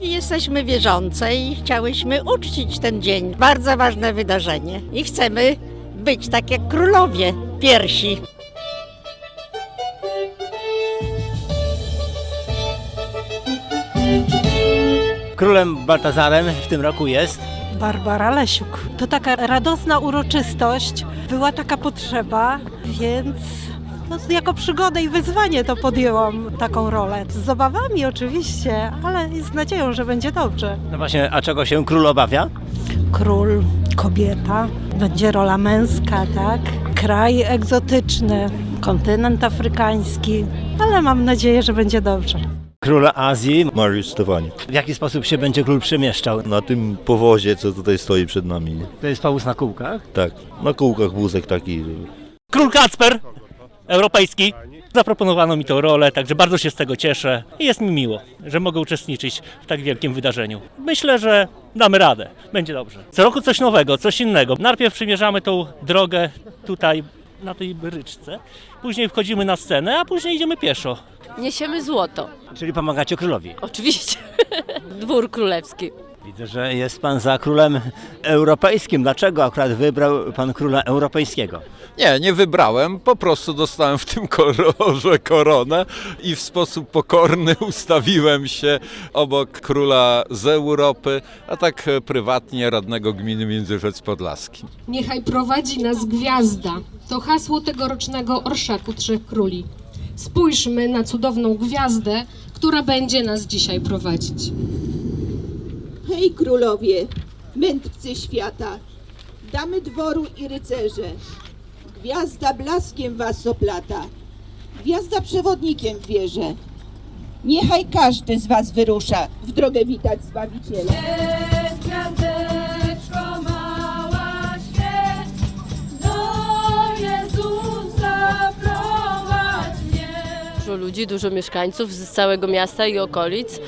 Jesteśmy wierzące i chciałyśmy uczcić ten dzień. Bardzo ważne wydarzenie. I chcemy być tak jak królowie piersi. Królem Baltazarem w tym roku jest Barbara Lesiuk. To taka radosna uroczystość, była taka potrzeba, więc no, jako przygodę i wyzwanie to podjęłam taką rolę. Z obawami oczywiście, ale z nadzieją, że będzie dobrze. No właśnie, a czego się król obawia? Król, kobieta, będzie rola męska, tak? Kraj egzotyczny, kontynent afrykański, ale mam nadzieję, że będzie dobrze. Król Azji. Mariusz Stefani. W jaki sposób się będzie król przemieszczał? Na tym powozie, co tutaj stoi przed nami. nie? To jest powóz na kółkach? Tak, na kółkach wózek taki. Król Kacper, europejski. Zaproponowano mi tę rolę, także bardzo się z tego cieszę i jest mi miło, że mogę uczestniczyć w tak wielkim wydarzeniu. Myślę, że damy radę, będzie dobrze. Co roku coś nowego, coś innego. Najpierw przymierzamy tą drogę tutaj na tej bryczce, później wchodzimy na scenę, a później idziemy pieszo. Niesiemy złoto. Czyli pomagacie królowi. Oczywiście. Dwór królewski. Widzę, że jest pan za królem europejskim. Dlaczego akurat wybrał pan króla europejskiego? Nie, nie wybrałem, po prostu dostałem w tym kolorze koronę i w sposób pokorny ustawiłem się obok króla z Europy, a tak prywatnie radnego gminy Międzyrzec Podlaski. Niechaj prowadzi nas gwiazda. To hasło tegorocznego Orszaku Trzech Króli. Spójrzmy na cudowną gwiazdę, która będzie nas dzisiaj prowadzić. Hej królowie, mędrcy świata, damy dworu i rycerze. Gwiazda blaskiem was oplata, gwiazda przewodnikiem w wieże. Niechaj każdy z was wyrusza w drogę witać Zbawiciela. Ludzi, dużo mieszkańców z całego miasta i okolic.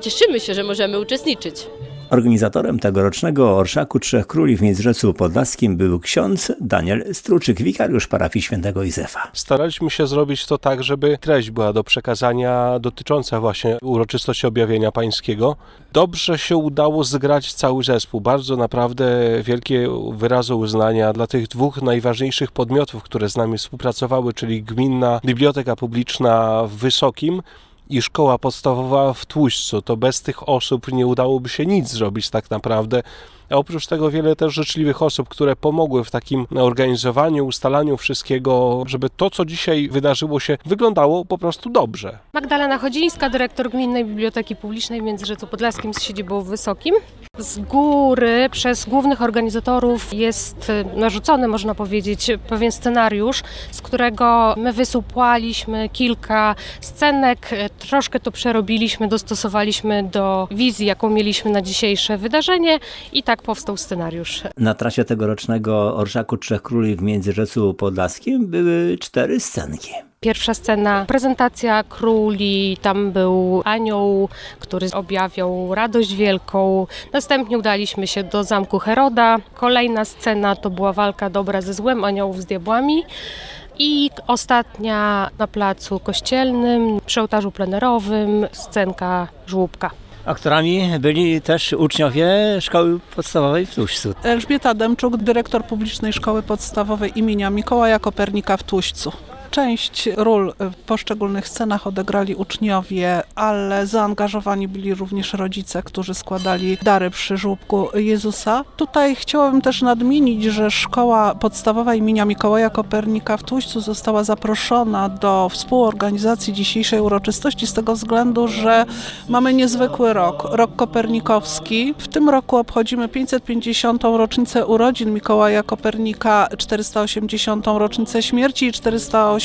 Cieszymy się, że możemy uczestniczyć. Organizatorem tegorocznego Orszaku Trzech Króli w Międzyrzeczu Podlaskim był ksiądz Daniel Struczyk, wikariusz parafii świętego Józefa. Staraliśmy się zrobić to tak, żeby treść była do przekazania dotycząca właśnie uroczystości objawienia pańskiego. Dobrze się udało zgrać cały zespół. Bardzo naprawdę wielkie wyrazy uznania dla tych dwóch najważniejszych podmiotów, które z nami współpracowały, czyli Gminna Biblioteka Publiczna w Wysokim i szkoła podstawowa w Tłuścu. To bez tych osób nie udałoby się nic zrobić tak naprawdę. A oprócz tego wiele też życzliwych osób, które pomogły w takim organizowaniu, ustalaniu wszystkiego, żeby to, co dzisiaj wydarzyło się, wyglądało po prostu dobrze. Magdalena Chodzińska, dyrektor Gminnej Biblioteki Publicznej w Międzyrzeczu Podlaskim z siedzibą Wysokim. Z góry przez głównych organizatorów jest y, narzucony, można powiedzieć, pewien scenariusz, z którego my wysupłaliśmy kilka scenek, y, troszkę to przerobiliśmy, dostosowaliśmy do wizji, jaką mieliśmy na dzisiejsze wydarzenie i tak powstał scenariusz. Na trasie tegorocznego Orszaku Trzech Króli w Międzyrzeczu Podlaskim były cztery scenki. Pierwsza scena, prezentacja króli, tam był anioł, który objawiał radość wielką. Następnie udaliśmy się do zamku Heroda. Kolejna scena to była walka dobra ze złem, aniołów z diabłami. I ostatnia na placu kościelnym, przy ołtarzu plenerowym, scenka żłóbka. Aktorami byli też uczniowie szkoły podstawowej w Tłuszcu. Elżbieta Demczuk, dyrektor publicznej szkoły podstawowej imienia Mikołaja Kopernika w Tłuścu. Część ról w poszczególnych scenach odegrali uczniowie, ale zaangażowani byli również rodzice, którzy składali dary przy żłóbku Jezusa. Tutaj chciałabym też nadmienić, że szkoła podstawowa imienia Mikołaja Kopernika w Tłuścu została zaproszona do współorganizacji dzisiejszej uroczystości z tego względu, że mamy niezwykły rok, rok kopernikowski. W tym roku obchodzimy 550. rocznicę urodzin Mikołaja Kopernika, 480. rocznicę śmierci i 480.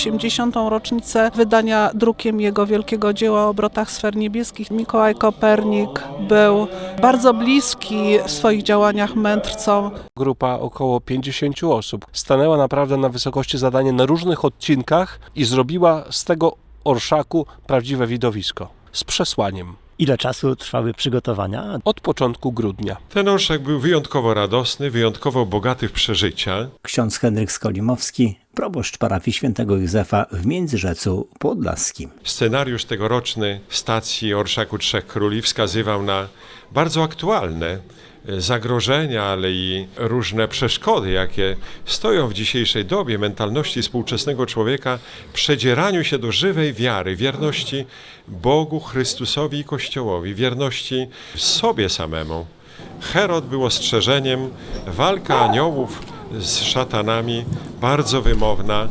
rocznicę wydania drukiem jego wielkiego dzieła o obrotach sfer niebieskich. Mikołaj Kopernik był bardzo bliski w swoich działaniach mędrcom. Grupa około 50 osób stanęła naprawdę na wysokości zadania na różnych odcinkach i zrobiła z tego orszaku prawdziwe widowisko z przesłaniem. Ile czasu trwały przygotowania? Od początku grudnia. Ten orszak był wyjątkowo radosny, wyjątkowo bogaty w przeżycia. Ksiądz Henryk Skolimowski, proboszcz parafii świętego Józefa w Międzyrzeczu Podlaskim. Scenariusz tegoroczny stacji Orszaku Trzech Króli wskazywał na bardzo aktualne zagrożenia, ale i różne przeszkody, jakie stoją w dzisiejszej dobie mentalności współczesnego człowieka, przedzieraniu się do żywej wiary, wierności Bogu, Chrystusowi i Kościołowi, wierności sobie samemu. Herod był ostrzeżeniem, walka aniołów z szatanami bardzo wymowna.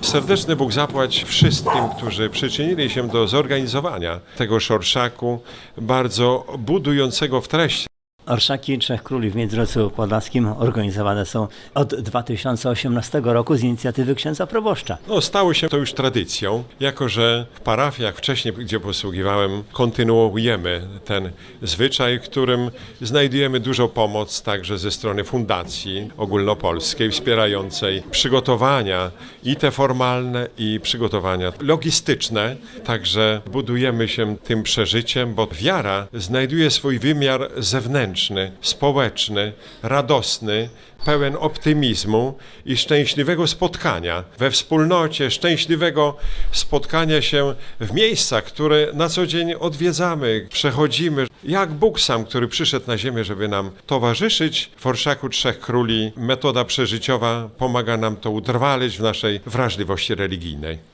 Serdeczny Bóg zapłać wszystkim, którzy przyczynili się do zorganizowania tego szorszaku, bardzo budującego w treści. Orszaki Trzech Króli w Międzyrzeczu Podlaskim organizowane są od 2018 roku z inicjatywy księdza proboszcza. No, stało się to już tradycją, jako że w parafiach wcześniej, gdzie posługiwałem, kontynuujemy ten zwyczaj, którym znajdujemy dużą pomoc także ze strony Fundacji Ogólnopolskiej, wspierającej przygotowania i te formalne, i przygotowania logistyczne. Także budujemy się tym przeżyciem, bo wiara znajduje swój wymiar zewnętrzny, społeczny, radosny, pełen optymizmu i szczęśliwego spotkania we wspólnocie, szczęśliwego spotkania się w miejscach, które na co dzień odwiedzamy, przechodzimy. Jak Bóg sam, który przyszedł na ziemię, żeby nam towarzyszyć w Orszaku Trzech Króli, metoda przeżyciowa pomaga nam to utrwalić w naszej wrażliwości religijnej.